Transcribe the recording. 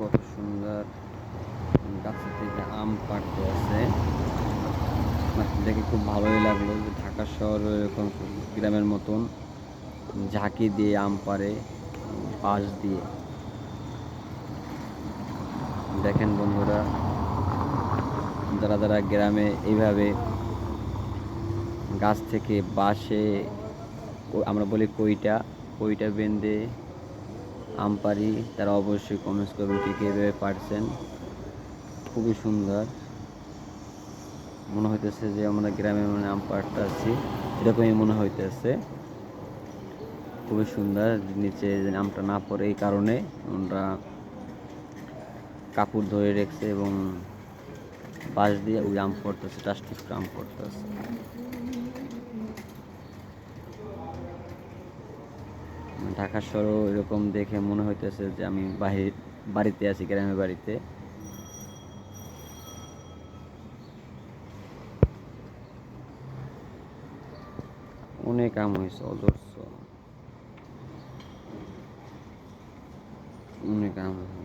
কত সুন্দর গাছে থেকে আম পাড়তে আছে। দেখে খুব ভালোই লাগল যে ঢাকা শহর এরকম গ্রামের মতন ঝাঁকি দিয়ে আম পাড়ে, বাঁশ দিয়ে। দেখেন বন্ধুরা, যারা যারা গ্রামে এইভাবে গাছ থেকে বাসে আমরা বলি কইটা কইটা বেঁধে আম পারি তারা অবশ্যই কমেন্টস করবেন ঠিক এইভাবে পারছেন। খুবই সুন্দর। মনে হইতেছে যে আমরা গ্রামে মানে আম পাড়তে আছি। এরকমই মনে হইতেছে। খুবই সুন্দর নিচে আমটা না পড়ে এই কারণে আমরা কাপড় ধরে রেখেছে এবং বাঁশ দিয়ে ওই আম পড়তেছে, প্লাস্টিক আম পড়তেছে। ঢাকা শহরও এরকম দেখে মনে হইতেছে যে আমি বাহির বাড়িতে আছি, গ্রামের বাড়িতে। অনেক আম হয়েছে অজস্র। অনেক আম হয়েছে